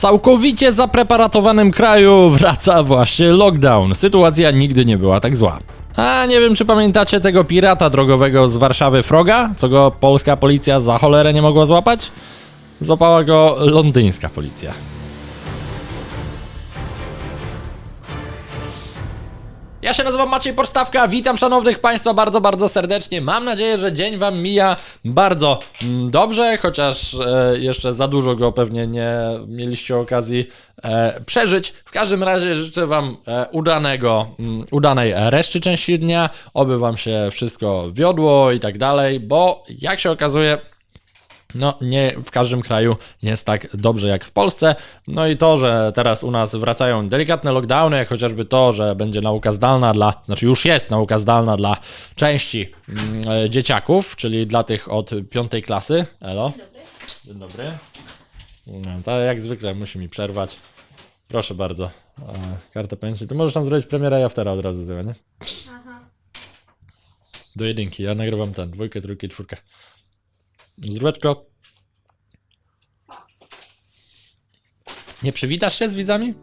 całkowicie zapreparatowanym kraju wraca właśnie lockdown. Sytuacja nigdy nie była tak zła. A nie wiem, czy pamiętacie tego pirata drogowego z Warszawy Froga, co go polska policja za cholerę nie mogła złapać? Złapała go londyńska policja. Ja się nazywam Maciej Podstawka, witam szanownych Państwa bardzo, bardzo serdecznie. Mam nadzieję, że dzień Wam mija bardzo mm, dobrze, chociaż e, jeszcze za dużo go pewnie nie mieliście okazji e, przeżyć. W każdym razie życzę Wam e, udanego, mm, udanej reszty części dnia, oby Wam się wszystko wiodło i tak dalej, bo jak się okazuje, no, nie w każdym kraju jest tak dobrze jak w Polsce. No i to, że teraz u nas wracają delikatne lockdowny, jak chociażby to, że będzie nauka zdalna dla, znaczy już jest nauka zdalna dla części e, dzieciaków, czyli dla tych od piątej klasy. Elo. Dzień dobry. No, to jak zwykle musi mi przerwać. Proszę bardzo. E, kartę pamięci. Ty możesz tam zrobić premierę i aftera od razu, nie? Do jedynki. Ja nagrywam ten, dwójkę, trójkę, czwórkę. Zdróweczko. Nie przywitasz się z widzami?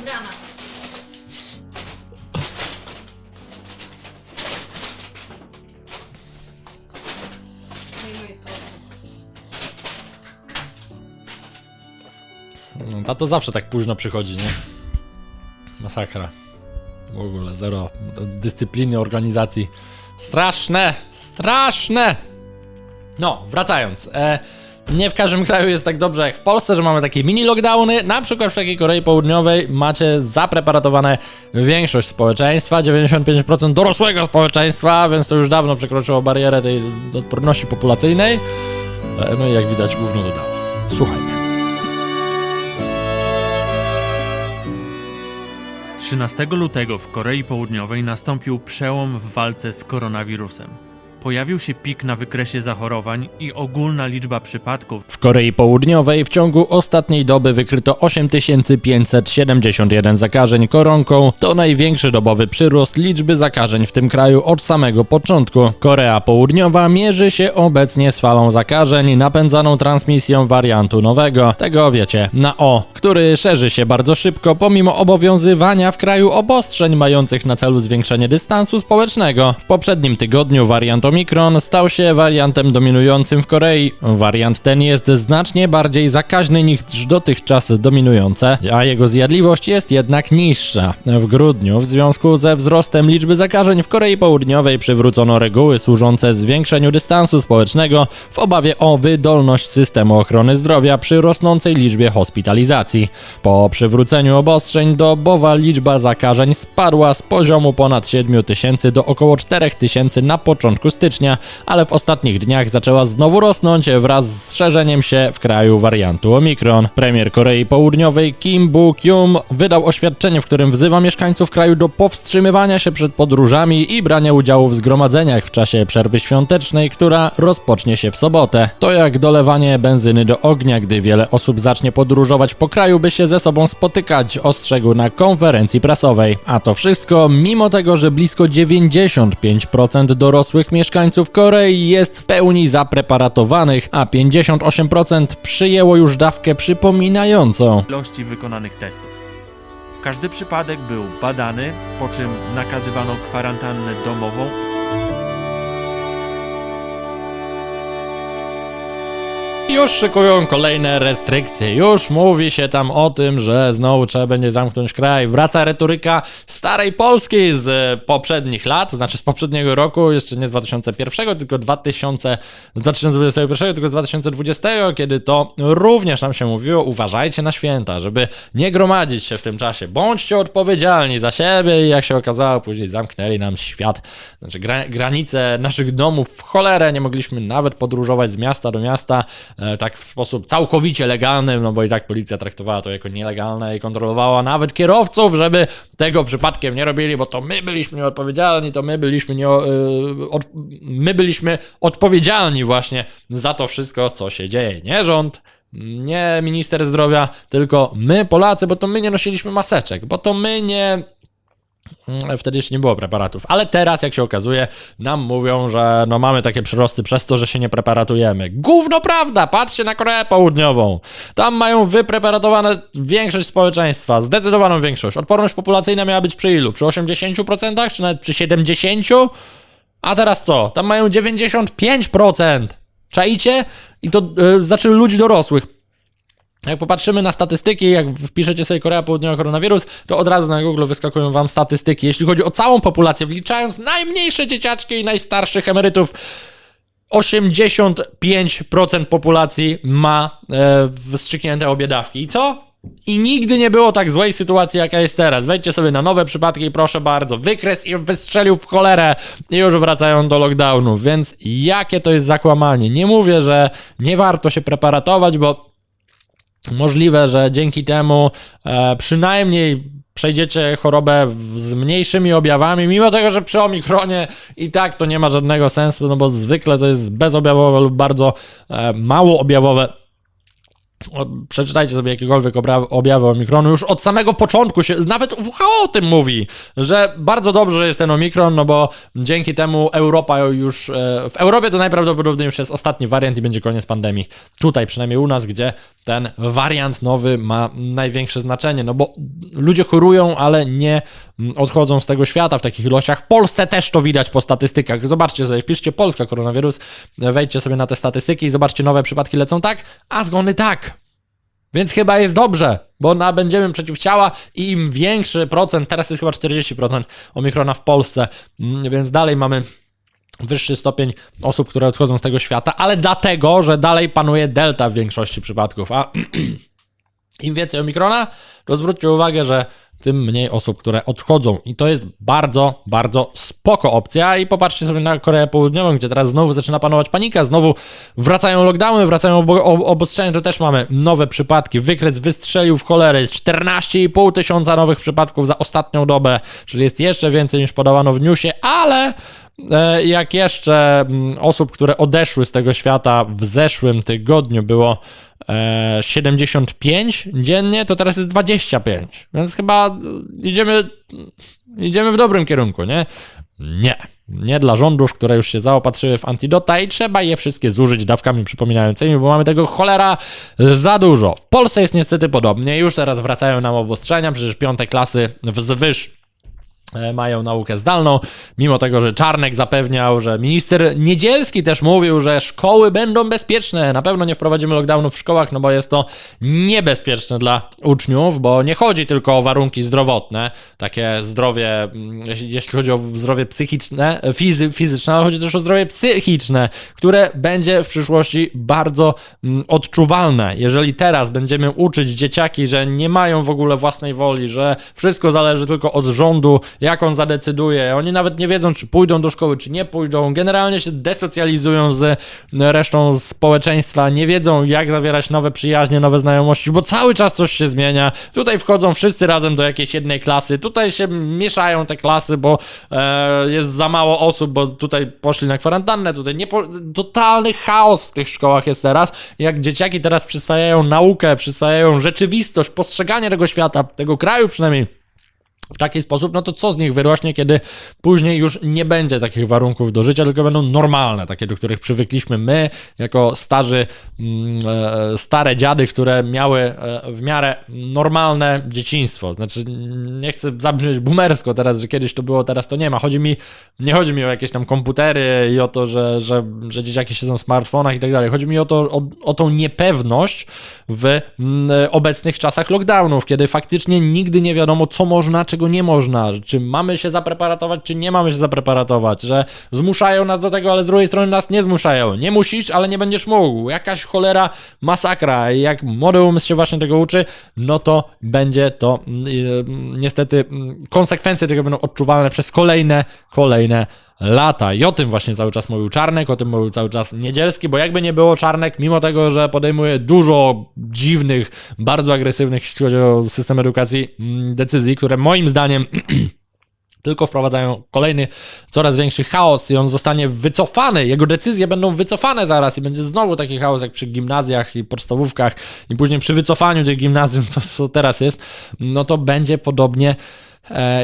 Ubrana. To. No, tato zawsze tak późno przychodzi, nie? Masakra. W ogóle zero dyscypliny, organizacji. Straszne! Straszne! No, wracając. E, nie w każdym kraju jest tak dobrze jak w Polsce, że mamy takie mini lockdowny. Na przykład w takiej Korei Południowej macie zapreparatowane większość społeczeństwa, 95% dorosłego społeczeństwa, więc to już dawno przekroczyło barierę tej odporności populacyjnej. E, no i jak widać, gówno dodało. Słuchajmy. 13 lutego w Korei Południowej nastąpił przełom w walce z koronawirusem. Pojawił się pik na wykresie zachorowań i ogólna liczba przypadków W Korei Południowej w ciągu ostatniej doby wykryto 8571 zakażeń koronką. To największy dobowy przyrost liczby zakażeń w tym kraju od samego początku. Korea Południowa mierzy się obecnie z falą zakażeń napędzaną transmisją wariantu nowego. Tego wiecie, na O, który szerzy się bardzo szybko pomimo obowiązywania w kraju obostrzeń mających na celu zwiększenie dystansu społecznego. W poprzednim tygodniu wariant Omikron stał się wariantem dominującym w Korei. Wariant ten jest znacznie bardziej zakaźny niż dotychczas dominujące, a jego zjadliwość jest jednak niższa. W grudniu, w związku ze wzrostem liczby zakażeń w Korei Południowej, przywrócono reguły służące zwiększeniu dystansu społecznego w obawie o wydolność systemu ochrony zdrowia przy rosnącej liczbie hospitalizacji. Po przywróceniu obostrzeń dobowa liczba zakażeń spadła z poziomu ponad 7 tysięcy do około 4 tysięcy na początku stycznia, ale w ostatnich dniach zaczęła znowu rosnąć wraz z szerzeniem się w kraju wariantu Omikron. Premier Korei Południowej Kim Buk-yum wydał oświadczenie, w którym wzywa mieszkańców kraju do powstrzymywania się przed podróżami i brania udziału w zgromadzeniach w czasie przerwy świątecznej, która rozpocznie się w sobotę. To jak dolewanie benzyny do ognia, gdy wiele osób zacznie podróżować po kraju, by się ze sobą spotykać, ostrzegł na konferencji prasowej. A to wszystko mimo tego, że blisko 95% dorosłych mieszkańców Korei jest w pełni zapreparatowanych, a 58% przyjęło już dawkę przypominającą. ilości wykonanych testów. Każdy przypadek był badany, po czym nakazywano kwarantannę domową Już szykują kolejne restrykcje. Już mówi się tam o tym, że znowu trzeba będzie zamknąć kraj. Wraca retoryka starej Polski z poprzednich lat, znaczy z poprzedniego roku, jeszcze nie z 2001, tylko 2000, z 2021, tylko z 2020, kiedy to również nam się mówiło, uważajcie na święta, żeby nie gromadzić się w tym czasie. Bądźcie odpowiedzialni za siebie i jak się okazało, później zamknęli nam świat, znaczy gra, granice naszych domów w cholerę, nie mogliśmy nawet podróżować z miasta do miasta, tak w sposób całkowicie legalny, no bo i tak policja traktowała to jako nielegalne i kontrolowała nawet kierowców, żeby tego przypadkiem nie robili, bo to my byliśmy nieodpowiedzialni, to my byliśmy nie, e, od, my byliśmy odpowiedzialni właśnie za to wszystko, co się dzieje. Nie rząd, nie minister zdrowia, tylko my Polacy, bo to my nie nosiliśmy maseczek, bo to my nie Wtedy jeszcze nie było preparatów. Ale teraz, jak się okazuje, nam mówią, że no mamy takie przyrosty przez to, że się nie preparatujemy. Gówno prawda! Patrzcie na Koreę Południową. Tam mają wypreparatowane większość społeczeństwa, zdecydowaną większość. Odporność populacyjna miała być przy ilu? Przy 80%, czy nawet przy 70%? A teraz co? Tam mają 95%. Czaicie? I to yy, znaczy ludzi dorosłych. Jak popatrzymy na statystyki, jak wpiszecie sobie Korea Południowa koronawirus, to od razu na Google wyskakują wam statystyki. Jeśli chodzi o całą populację, wliczając najmniejsze dzieciaczki i najstarszych emerytów, 85% populacji ma e, wstrzyknięte obie dawki. I co? I nigdy nie było tak złej sytuacji, jaka jest teraz. Wejdźcie sobie na nowe przypadki i proszę bardzo, wykres i wystrzelił w cholerę i już wracają do lockdownów. Więc jakie to jest zakłamanie? Nie mówię, że nie warto się preparatować, bo Możliwe, że dzięki temu e, przynajmniej przejdziecie chorobę z mniejszymi objawami, mimo tego, że przy omikronie i tak to nie ma żadnego sensu, no bo zwykle to jest bezobjawowe lub bardzo e, mało objawowe. Przeczytajcie sobie jakiekolwiek objawy omikronu. Już od samego początku się, nawet WHO o tym mówi, że bardzo dobrze jest ten omikron, no bo dzięki temu Europa już, e, w Europie to najprawdopodobniej już jest ostatni wariant i będzie koniec pandemii. Tutaj, przynajmniej u nas, gdzie ten wariant nowy ma największe znaczenie, no bo ludzie chorują, ale nie mm, odchodzą z tego świata w takich ilościach. W Polsce też to widać po statystykach. Zobaczcie sobie, wpiszcie Polska koronawirus, wejdźcie sobie na te statystyki i zobaczcie, nowe przypadki lecą tak, a zgony tak. Więc chyba jest dobrze, bo nabędziemy przeciwciała i im większy procent, teraz jest chyba 40% omikrona w Polsce, mm, więc dalej mamy wyższy stopień osób, które odchodzą z tego świata, ale dlatego, że dalej panuje delta w większości przypadków, a im więcej omikrona, to zwróćcie uwagę, że tym mniej osób, które odchodzą. I to jest bardzo, bardzo spoko opcja. I popatrzcie sobie na Koreę Południową, gdzie teraz znowu zaczyna panować panika, znowu wracają lockdowny, wracają obo- ob- obostrzenia, to też mamy nowe przypadki. Wykres wystrzelił w cholerę, jest 14,5 tysiąca nowych przypadków za ostatnią dobę, czyli jest jeszcze więcej niż podawano w newsie, ale jak jeszcze mm, osób, które odeszły z tego świata w zeszłym tygodniu było e, 75 dziennie, to teraz jest 25. Więc chyba e, idziemy, idziemy w dobrym kierunku, nie? Nie. Nie dla rządów, które już się zaopatrzyły w antidota i trzeba je wszystkie zużyć dawkami przypominającymi, bo mamy tego cholera za dużo. W Polsce jest niestety podobnie. Już teraz wracają nam obostrzenia, przecież piąte klasy wzwyż e, mają naukę zdalną, mimo tego, że Czarnek zapewniał, że minister Niedzielski też mówił, że szkoły będą bezpieczne. Na pewno nie wprowadzimy lockdownu w szkołach, no bo jest to niebezpieczne dla uczniów, bo nie chodzi tylko o warunki zdrowotne, takie zdrowie, mm, jeśli, jeśli chodzi o zdrowie psychiczne, fizy, fizyczne, ale chodzi też o zdrowie psychiczne, które będzie w przyszłości bardzo mm, odczuwalne. Jeżeli teraz będziemy uczyć dzieciaki, że nie mają w ogóle własnej woli, że wszystko zależy tylko od rządu, jak on zadecyduje, oni nawet nie wiedzą, czy pójdą do szkoły, czy nie pójdą, generalnie się desocjalizują z resztą społeczeństwa, nie wiedzą, jak zawierać nowe przyjaźnie, nowe znajomości, bo cały czas coś się zmienia. Tutaj wchodzą wszyscy razem do jakiejś jednej klasy, tutaj się mieszają te klasy, bo e, jest za mało osób, bo tutaj poszli na kwarantannę, tutaj nie po... totalny chaos w tych szkołach jest teraz. Jak dzieciaki teraz przyswajają naukę, przyswajają rzeczywistość, postrzeganie tego świata, tego kraju przynajmniej w taki sposób, no to co z nich wyrośnie, kiedy później już nie będzie takich warunków do życia, tylko będą normalne, takie, do których przywykliśmy my, jako starzy, mm, e, stare dziady, które miały e, w miarę normalne dzieciństwo. Znaczy, nie chcę zabrzmieć boomersko teraz, że kiedyś to było, teraz to nie ma. Chodzi mi, nie chodzi mi o jakieś tam komputery i o to, że, że, że dzieciaki siedzą w smartfonach i tak dalej. Chodzi mi o to, o, o tą niepewność w mm, obecnych czasach lockdownów, kiedy faktycznie nigdy nie wiadomo, co można, czego nie można, czy mamy się zapreparatować, czy nie mamy się zapreparatować, że zmuszają nas do tego, ale z drugiej strony nas nie zmuszają. Nie musisz, ale nie będziesz mógł. Jakaś cholera masakra. Jak młody umysł się właśnie tego uczy, no to będzie to mm, y, niestety mm, konsekwencje tego będą odczuwalne przez kolejne, kolejne lata. I o tym właśnie cały czas mówił Czarnek, o tym mówił cały czas Niedzielski, bo jakby nie było Czarnek, mimo tego, że podejmuje dużo dziwnych, bardzo agresywnych, jeśli chodzi o system edukacji, mm, decyzji, które moim zdaniem tylko wprowadzają kolejny, coraz większy chaos i on zostanie wycofany. Jego decyzje będą wycofane zaraz i będzie znowu taki chaos jak przy gimnazjach i podstawówkach i później przy wycofaniu tych gimnazjum, to co teraz jest, no to będzie podobnie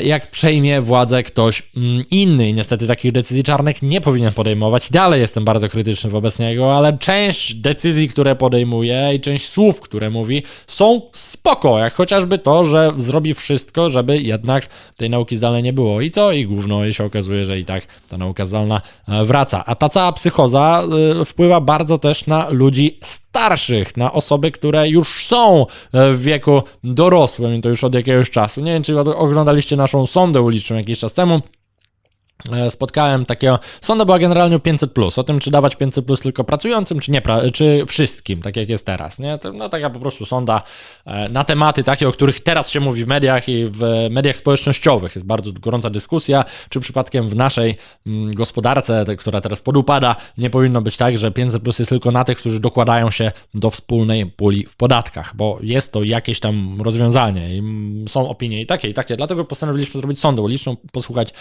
jak przejmie władzę ktoś mm, inny. I niestety takich decyzji Czarnek nie powinien podejmować. Dalej jestem bardzo krytyczny wobec niego, ale część decyzji, które podejmuje i część słów, które mówi, są spoko. Jak chociażby to, że zrobi wszystko, żeby jednak tej nauki zdalnej nie było. I co? I gówno. I się okazuje, że i tak ta nauka zdalna e, wraca. A ta cała psychoza e, wpływa bardzo też na ludzi starszych, na osoby, które już są e, w wieku dorosłym i to już od jakiegoś czasu. Nie wiem, czy oglądaliście naszą sondę uliczną jakiś czas temu. E, Spotkałem takiego. Sonda była generalnie o 500, o tym, czy dawać 500 tylko pracującym, czy nie, czy wszystkim, tak jak jest teraz. Nie? No taka po prostu sonda e, na tematy takie, o których teraz się mówi w mediach i w mediach społecznościowych. Jest bardzo gorąca dyskusja, czy przypadkiem w naszej mm, gospodarce, która teraz podupada, nie powinno być tak, że 500 jest tylko na tych, którzy dokładają się do wspólnej puli w podatkach, bo jest to jakieś tam rozwiązanie i mm, są opinie i takie, i takie. Dlatego postanowiliśmy zrobić sondę uliczną, posłuchać,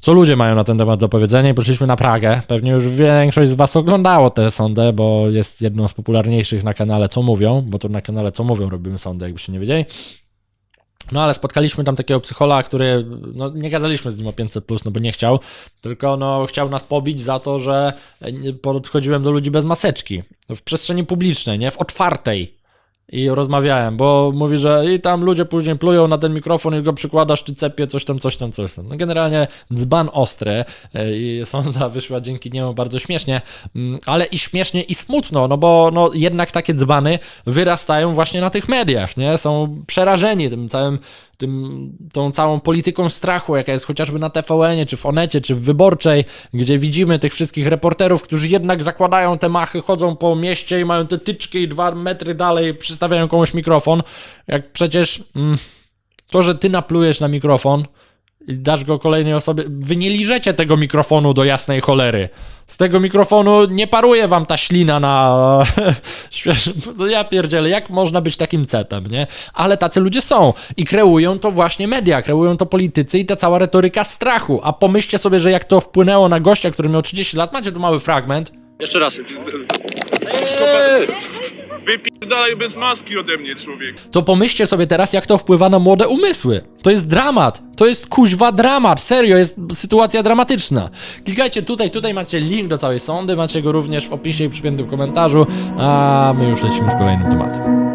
co ludzie mają na ten temat do powiedzenia i poszliśmy na Pragę. Pewnie już większość z Was oglądało tę sondę, bo jest jedną z popularniejszych na kanale Co Mówią, bo tu na kanale Co Mówią robimy sondę, jakbyście nie wiedzieli. No ale spotkaliśmy tam takiego psychola, który, no nie gadaliśmy z nim o 500+, no bo nie chciał, tylko no chciał nas pobić za to, że nie- podchodziłem do ludzi bez maseczki, w przestrzeni publicznej, nie, w otwartej. I rozmawiałem, bo mówi, że i tam ludzie później plują na ten mikrofon i go przykładasz, czy cepie, coś tam, coś tam, coś tam. No generalnie dzban ostry e, i sonda wyszła dzięki niemu bardzo śmiesznie, mm, ale i śmiesznie i smutno, no bo no jednak takie dzbany wyrastają właśnie na tych mediach, nie? Są przerażeni tym całym tym, tą całą polityką strachu, jaka jest chociażby na TVN-ie, czy w Onecie, czy w Wyborczej, gdzie widzimy tych wszystkich reporterów, którzy jednak zakładają te machy, chodzą po mieście i mają te tyczki i dwa metry dalej przystawiają komuś mikrofon, jak przecież mm, to, że ty naplujesz na mikrofon i dasz go kolejnej osobie, wy nie liżecie tego mikrofonu do jasnej cholery. Z tego mikrofonu nie paruje wam ta ślina na... No ja pierdzielę, jak można być takim cepem, nie? Ale tacy ludzie są i kreują to właśnie media, kreują to politycy i ta cała retoryka strachu. A pomyślcie sobie, że jak to wpłynęło na gościa, który miał 30 lat, macie tu mały fragment, Jeszcze raz. Wypierdalaj bez maski ode mnie, człowiek. to pomyślcie sobie teraz, jak to wpływa na młode umysły. To jest dramat. To jest kuźwa dramat. Serio, jest sytuacja dramatyczna. Klikajcie tutaj, tutaj macie link do całej sądy, macie go również w opisie i przypiętym komentarzu, a my już lecimy z kolejnym tematem.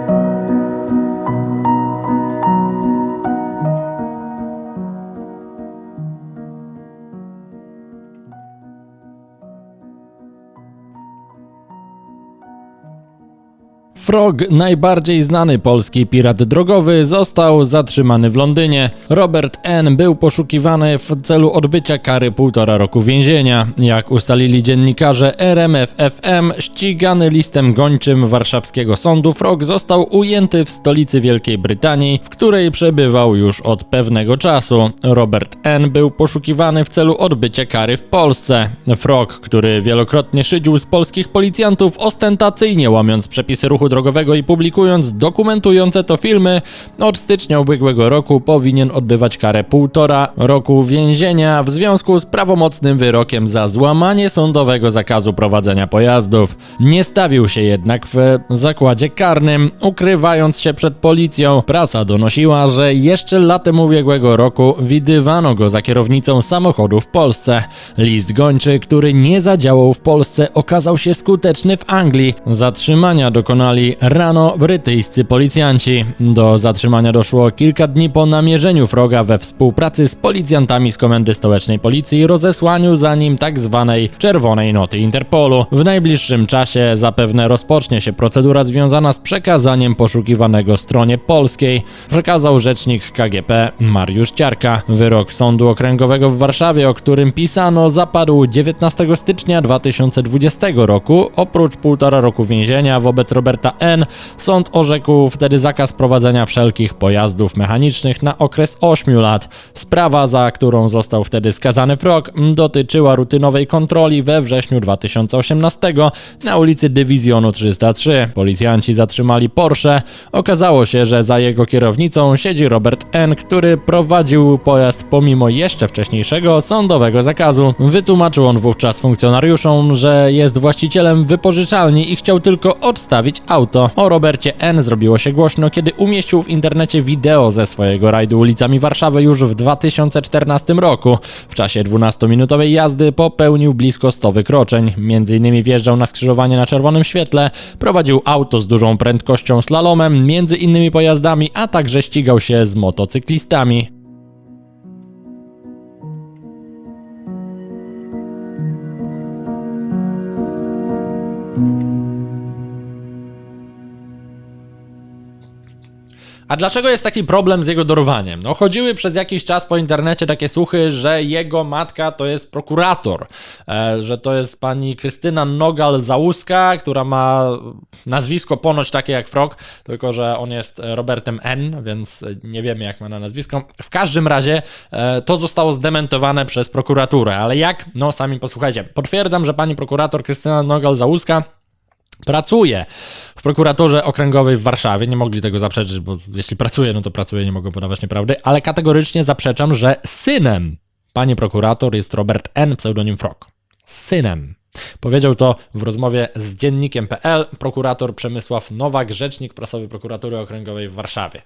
Frog, najbardziej znany polski pirat drogowy, został zatrzymany w Londynie. Robert N. był poszukiwany w celu odbycia kary półtora roku więzienia. Jak ustalili dziennikarze RMF FM, ścigany listem gończym warszawskiego sądu, Frog został ujęty w stolicy Wielkiej Brytanii, w której przebywał już od pewnego czasu. Robert N. był poszukiwany w celu odbycia kary w Polsce. Frog, który wielokrotnie szydził z polskich policjantów, ostentacyjnie łamiąc przepisy ruchu drogowego i publikując dokumentujące to filmy, od stycznia ubiegłego roku powinien odbywać karę półtora roku więzienia w związku z prawomocnym wyrokiem za złamanie sądowego zakazu prowadzenia pojazdów. Nie stawił się jednak w zakładzie karnym, ukrywając się przed policją. Prasa donosiła, że jeszcze latem ubiegłego roku widywano go za kierownicą samochodu w Polsce. List gończy, który nie zadziałał w Polsce, okazał się skuteczny w Anglii. Zatrzymania dokonali rano brytyjscy policjanci. Do zatrzymania doszło kilka dni po namierzeniu Froga we współpracy z policjantami z Komendy Stołecznej Policji i rozesłaniu za nim tak zwanej czerwonej noty Interpolu. W najbliższym czasie zapewne rozpocznie się procedura związana z przekazaniem poszukiwanego stronie polskiej, przekazał rzecznik KGP Mariusz Ciarka. Wyrok Sądu Okręgowego w Warszawie, o którym pisano, zapadł 19 stycznia 2020 roku. Oprócz półtora roku więzienia wobec Roberta N. Sąd orzekł wtedy zakaz prowadzenia wszelkich pojazdów mechanicznych na okres 8 lat. Sprawa, za którą został wtedy skazany Frog, dotyczyła rutynowej kontroli we wrześniu 2018 na ulicy Dywizjonu 303. Policjanci zatrzymali Porsche. Okazało się, że za jego kierownicą siedzi Robert N., który prowadził pojazd pomimo jeszcze wcześniejszego sądowego zakazu. Wytłumaczył on wówczas funkcjonariuszom, że jest właścicielem wypożyczalni i chciał tylko odstawić auto auto. O Robercie N. zrobiło się głośno, kiedy umieścił w internecie wideo ze swojego rajdu ulicami Warszawy już w 2014 roku. W czasie 12-minutowej jazdy popełnił blisko 100 wykroczeń. Między innymi wjeżdżał na skrzyżowanie na czerwonym świetle, prowadził auto z dużą prędkością slalomem między innymi pojazdami, a także ścigał się z motocyklistami. A dlaczego jest taki problem z jego dorwaniem? No, chodziły przez jakiś czas po internecie takie słuchy, że jego matka to jest prokurator, e, że to jest pani Krystyna Nogal-Załuska, która ma nazwisko ponoć takie jak Frog, tylko że on jest Robertem N, więc nie wiemy jak ma na nazwisko. W każdym razie e, to zostało zdementowane przez prokuraturę, ale jak? No, sami posłuchajcie. Potwierdzam, że pani prokurator Krystyna Nogal-Załuska pracuje w prokuraturze okręgowej w Warszawie. Nie mogli tego zaprzeczyć, bo jeśli pracuje, no to pracuje, nie mogą podawać nieprawdy, ale kategorycznie zaprzeczam, że synem pani prokurator jest Robert N., pseudonim Frog. Synem. Powiedział to w rozmowie z dziennikiem.pl prokurator Przemysław Nowak, rzecznik prasowy prokuratury okręgowej w Warszawie.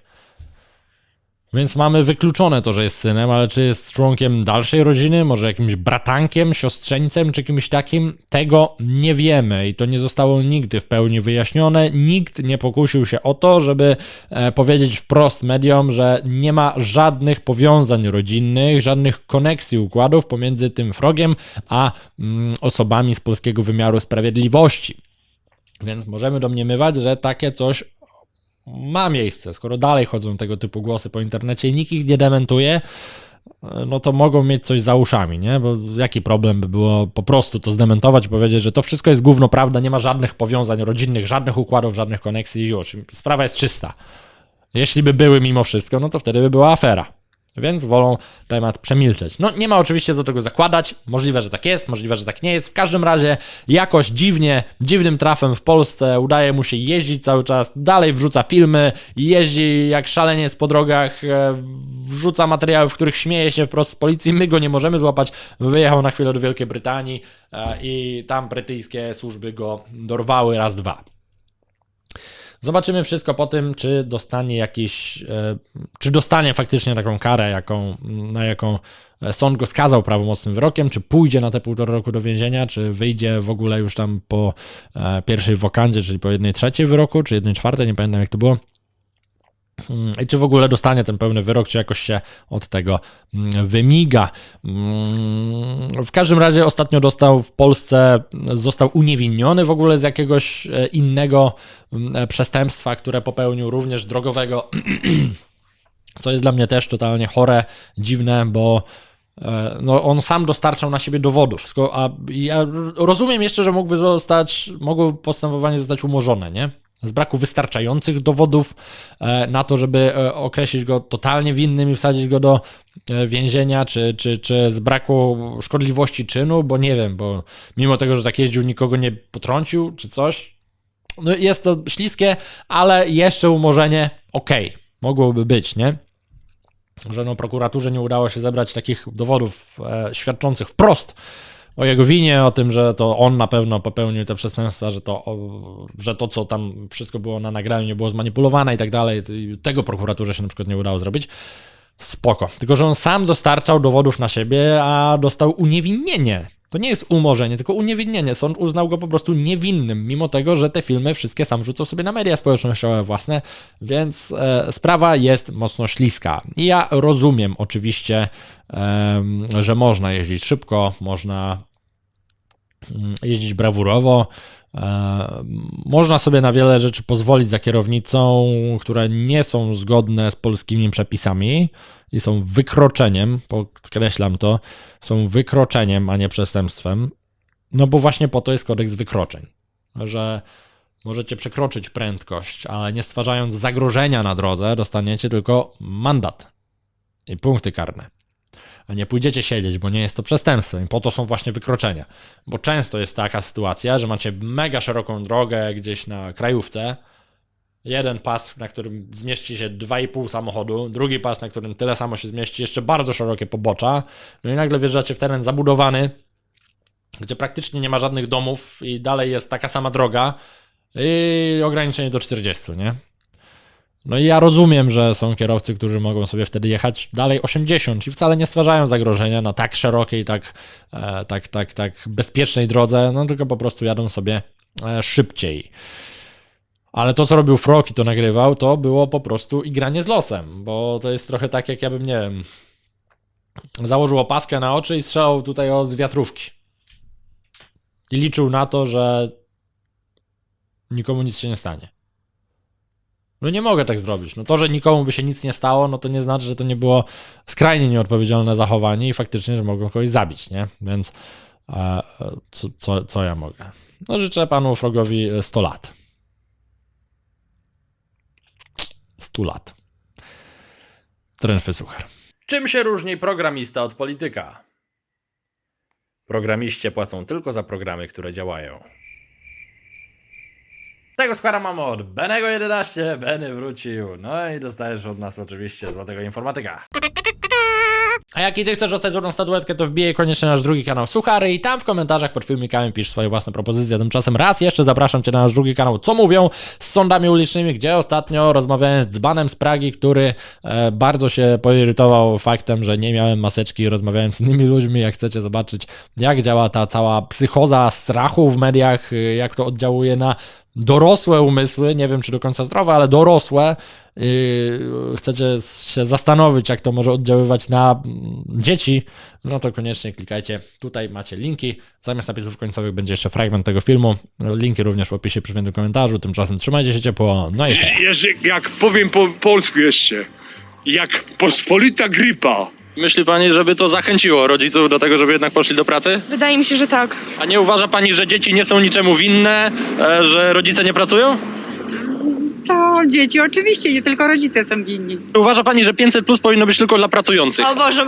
Więc mamy wykluczone to, że jest synem, ale czy jest członkiem dalszej rodziny, może jakimś bratankiem, siostrzeńcem, czy kimś takim, tego nie wiemy i to nie zostało nigdy w pełni wyjaśnione. Nikt nie pokusił się o to, żeby e, powiedzieć wprost mediom, że nie ma żadnych powiązań rodzinnych, żadnych koneksji układów pomiędzy tym frogiem a mm, osobami z polskiego wymiaru sprawiedliwości. Więc możemy domniemywać, że takie coś ma miejsce. Skoro dalej chodzą tego typu głosy po internecie i nikt ich nie dementuje, no to mogą mieć coś za uszami, nie? Bo jaki problem by było po prostu to zdementować powiedzieć, że to wszystko jest gówno prawda, nie ma żadnych powiązań rodzinnych, żadnych układów, żadnych koneksji i już. Sprawa jest czysta. Jeśli by były mimo wszystko, no to wtedy by była afera. Więc wolą temat przemilczeć. No nie ma oczywiście do tego zakładać. Możliwe, że tak jest, możliwe, że tak nie jest. W każdym razie jakoś dziwnie, dziwnym trafem w Polsce udaje mu się jeździć cały czas, dalej wrzuca filmy, jeździ jak szaleniec po drogach, e, wrzuca materiały, w których śmieje się wprost z policji. My go nie możemy złapać. Wyjechał na chwilę do Wielkiej Brytanii e, i tam brytyjskie służby go dorwały raz, dwa. Zobaczymy wszystko po tym, czy dostanie jakiś, e, czy dostanie faktycznie taką karę, jaką, na jaką sąd go skazał prawomocnym wyrokiem, czy pójdzie na te półtora roku do więzienia, czy wyjdzie w ogóle już tam po e, pierwszej wokandzie, czyli po jednej trzeciej wyroku, czy jednej czwartej, nie pamiętam jak to było. Mm, I czy w ogóle dostanie ten pełny wyrok, czy jakoś się od tego mm, wymiga. Mm, W każdym razie ostatnio dostał w Polsce, został uniewinniony w ogóle z jakiegoś e, innego mm, przestępstwa, które popełnił również drogowego, co jest dla mnie też totalnie chore, dziwne, bo e, no, on sam dostarczał na siebie dowodów. A ja rozumiem jeszcze, że mógłby zostać, mogło postępowanie zostać umorzone, nie? Z braku wystarczających dowodów e, na to, żeby e, określić go totalnie winnym i wsadzić go do e, więzienia, czy, czy, czy z braku szkodliwości czynu, bo nie wiem, bo mimo tego, że tak jeździł, nikogo nie potrącił, czy coś. No jest to śliskie, ale jeszcze umorzenie okej, mogłoby być, nie? że no, prokuraturze nie udało się zebrać takich dowodów świadczących wprost o jego winie, o tym, że to on na pewno popełnił te przestępstwa, że to, że to co tam wszystko było na nagraniu, nie było zmanipulowane i tak dalej. Tego prokuraturze się na przykład nie udało zrobić. Spoko. Tylko, że on sam dostarczał dowodów na siebie, a dostał uniewinnienie. To nie jest umorzenie, tylko uniewinnienie. Sąd uznał go po prostu niewinnym, mimo tego, że te filmy wszystkie sam rzucał sobie na media społecznościowe własne, więc e, sprawa jest mocno śliska. I ja rozumiem oczywiście, em, że można jeździć szybko, można jeździć brawurowo, E, Można sobie na wiele rzeczy pozwolić za kierownicą, które nie są zgodne z polskimi przepisami i są wykroczeniem, podkreślam to, są wykroczeniem, a nie przestępstwem. No bo właśnie po to jest kodeks wykroczeń, że możecie przekroczyć prędkość, ale nie stwarzając zagrożenia na drodze, dostaniecie tylko mandat i punkty karne a nie pójdziecie siedzieć, bo nie jest to przestępstwem. Po to są właśnie wykroczenia. Bo często jest taka sytuacja, że macie mega szeroką drogę gdzieś na krajówce, jeden pas, na którym zmieści się 2,5 samochodu, drugi pas, na którym tyle samo się zmieści, jeszcze bardzo szerokie pobocza, no i nagle wjeżdżacie w teren zabudowany, gdzie praktycznie nie ma żadnych domów i dalej jest taka sama droga, i ograniczenie do 40, nie? No i ja rozumiem, że są kierowcy, którzy mogą sobie wtedy jechać dalej 80 i wcale nie stwarzają zagrożenia na tak szerokiej, tak, e, tak, tak, tak bezpiecznej drodze, no tylko po prostu jadą sobie e, szybciej. Ale to, co robił Frog i to nagrywał, to było po prostu igranie z losem, bo to jest trochę tak, jak ja bym, nie wiem, założył opaskę na oczy i strzelał tutaj o z wiatrówki. I liczył na to, że nikomu nic się nie stanie. No nie mogę tak zrobić. No to, że nikomu by się nic nie stało, no to nie znaczy, że to nie było skrajnie nieodpowiedzialne zachowanie i faktycznie, że mogą kogoś zabić, nie? Więc e, co, co, co ja mogę? No życzę panu Frogowi 100 lat. 100 lat. Tręfy suchar. Czym się różni programista od polityka? Programiście płacą tylko za programy, które działają. Tego składa mamy od Benego 11, Benny wrócił. No i dostajesz od nas oczywiście złotego informatyka. A jak i ty chcesz dostać złotą statuetkę, to wbijaj koniecznie nasz drugi kanał Suchary i tam w komentarzach pod filmikami pisz swoje własne propozycje. Tymczasem raz jeszcze zapraszam cię na nasz drugi kanał Co Mówią z sądami ulicznymi, gdzie ostatnio rozmawiałem z dzbanem z Pragi, który e, bardzo się poirytował faktem, że nie miałem maseczki rozmawiałem z innymi ludźmi. Jak chcecie zobaczyć, jak działa ta cała psychoza strachu w mediach, y, jak to oddziałuje na dorosłe umysły, nie wiem czy do końca zdrowe, ale dorosłe, yy, chcecie się zastanowić, jak to może oddziaływać na mm, dzieci, no to koniecznie klikajcie. Tutaj macie linki. Zamiast napisów końcowych będzie jeszcze fragment tego filmu. Linki również w opisie przy w komentarzu. Tymczasem trzymajcie się ciepło. No i. Jeszcze, jak powiem po polsku jeszcze, jak pospolita gripa. Myśli pani, żeby to zachęciło rodziców do tego, żeby jednak poszli do pracy? Wydaje mi się, że tak. A nie uważa pani, że dzieci nie są niczemu winne, e, że rodzice nie pracują? To dzieci oczywiście, nie tylko rodzice są winni. Uważa pani, że 500 plus powinno być tylko dla pracujących? O Boże,